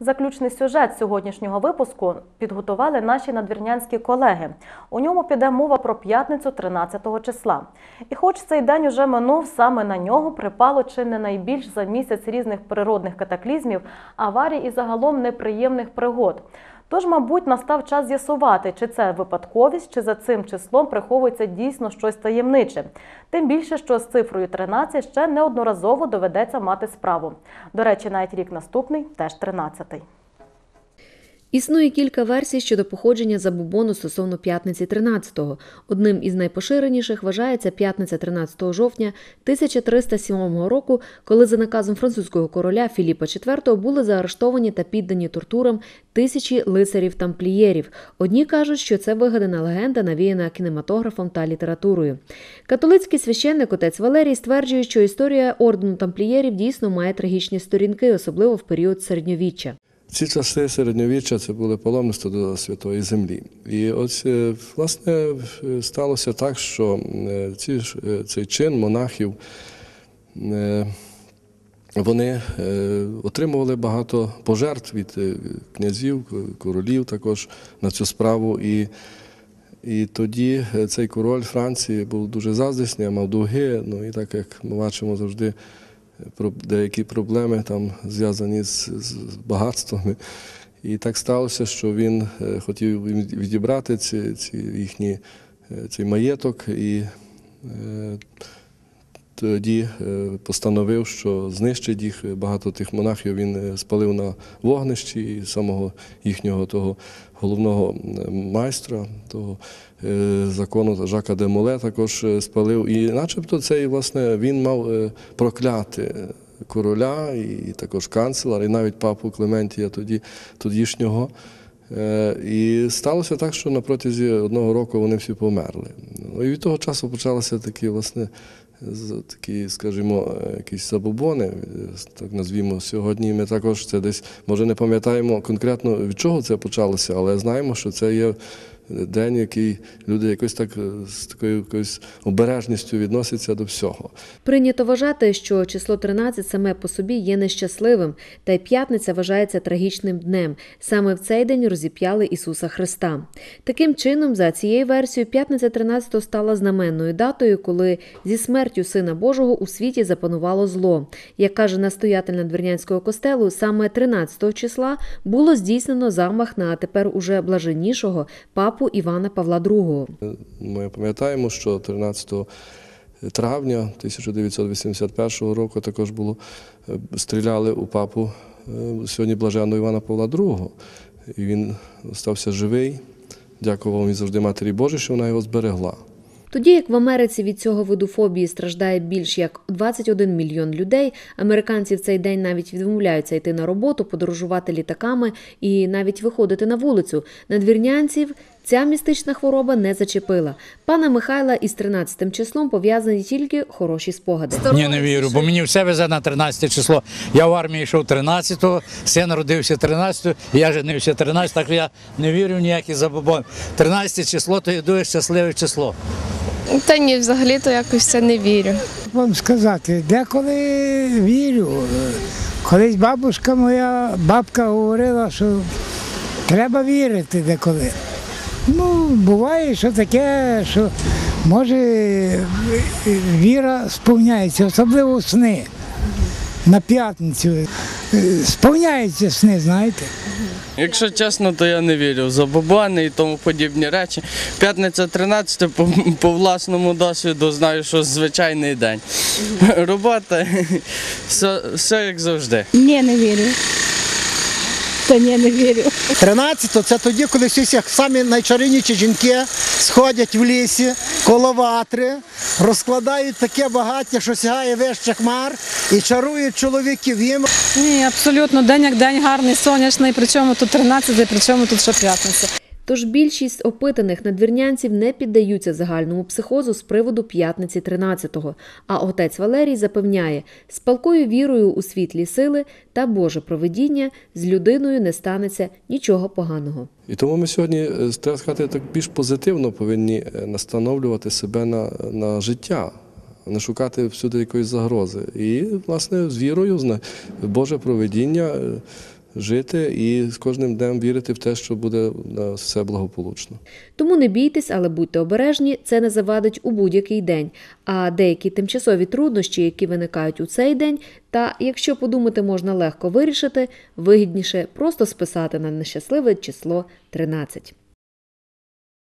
Заключний сюжет сьогоднішнього випуску підготували наші надвірнянські колеги. У ньому піде мова про п'ятницю 13 числа. І хоч цей день уже минув, саме на нього припало чи не найбільш за місяць різних природних катаклізмів, аварій і загалом неприємних пригод. Тож, мабуть, настав час з'ясувати, чи це випадковість, чи за цим числом приховується дійсно щось таємниче. Тим більше, що з цифрою 13 ще неодноразово доведеться мати справу. До речі, навіть рік наступний теж 13-й. Існує кілька версій щодо походження забобону стосовно п'ятниці 13-го. Одним із найпоширеніших вважається п'ятниця 13 жовтня 1307 року, коли за наказом французького короля Філіпа IV були заарештовані та піддані тортурам тисячі лицарів-тамплієрів. Одні кажуть, що це вигадана легенда, навіяна кінематографом та літературою. Католицький священник отець Валерій стверджує, що історія ордену тамплієрів дійсно має трагічні сторінки, особливо в період середньовіччя. Ці часи середньовіччя це були паломництво до Святої Землі. І ось е, власне е, сталося так, що е, ці, цей чин монахів вони отримували багато пожертв від князів, королів також на цю справу. І, і тоді цей король Франції був дуже заздрісний, мав довги. Ну і так як ми бачимо завжди деякі проблеми там зв'язані з, з багатствами. І так сталося, що він е, хотів відібрати ці, ці їхні, е, цей маєток і е, тоді е, постановив, що знищить їх. Багато тих монахів він е, спалив на вогнищі самого їхнього того головного майстра, того е, закону Жака де Моле також спалив. І начебто цей, власне, він мав прокляти короля і також канцлера, і навіть папу Клементія тоді, тодішнього. І сталося так, що на протязі одного року вони всі померли. Ну, і від того часу почалися такі, власне, такі, скажімо, е, якісь забобони, е, так назвімо сьогодні. Ми також це десь, може, не пам'ятаємо конкретно від чого це почалося, але знаємо, що це є день, який люди якось так е, з такою якоюсь обережністю відносяться до всього. Прийнято вважати, що число 13 саме по собі є нещасливим, та й п'ятниця вважається трагічним днем. Саме в цей день розіп'яли Ісуса Христа. Таким чином, за цією версією, п'ятниця 13 стала знаменною датою, коли зі смертю Сина Божого у світі запанувало зло. Як каже настоятель надвірнянського костелу, саме 13 числа було здійснено замах на тепер уже блаженнішого папу Івана Павла II. Ми пам'ятаємо, що 13 травня 1981 року також було е, стріляли у папу е, сьогодні блаженного Івана Павла II. І він стався живий. Дякував він завжди Матері Божій, що вона його зберегла. Тоді як в Америці від цього виду фобії страждає більш як 21 мільйон людей, американці в цей день навіть відмовляються йти на роботу, подорожувати літаками і навіть виходити на вулицю. Надвірнянців ця містична хвороба не зачепила. Пана Михайла із 13 числом пов'язані тільки хороші спогади. Ні, не вірю, бо мені все везе на 13 число. Я в армії йшов 13-го, син народився 13-го, я женився 13 так я не вірю в ніякі забобони. 13 число то є дуже щасливе число. Та ні, взагалі то якось це не вірю. вам сказати, деколи вірю. Колись бабушка моя, бабка говорила, що треба вірити деколи. Ну, буває, що таке, що може віра сповняється, особливо сни. На п'ятницю. Сповняються сни, знаєте. Якщо чесно, то я не вірю в забобони і тому подібні речі. П'ятниця 13 по, по власному досвіду знаю, що звичайний день. Робота, все, все як завжди. Ні, не вірю. Та ні, не вірю. 13 це тоді, коли всі самі найчарівніші жінки сходять в лісі коло ватри, розкладають таке багаття, що сягає вище хмар, і чарують чоловіків їм. Ні, абсолютно. День як день гарний, сонячний. Причому тут 13, причому тут що п'ятниця. Тож більшість опитаних надвірнянців не піддаються загальному психозу з приводу п'ятниці 13-го. А отець Валерій запевняє, з палкою вірою у світлі сили та Боже провидіння з людиною не станеться нічого поганого. І тому ми сьогодні, е, треба сказати, так більш позитивно повинні е, настановлювати себе на, на життя, не шукати всюди якоїсь загрози. І, власне, з вірою, зна- Боже проведіння, е, жити і з кожним днем вірити в те, що буде на все благополучно. Тому не бійтесь, але будьте обережні, це не завадить у будь-який день. А деякі тимчасові труднощі, які виникають у цей день, та якщо подумати, можна легко вирішити, вигідніше просто списати на нещасливе число 13.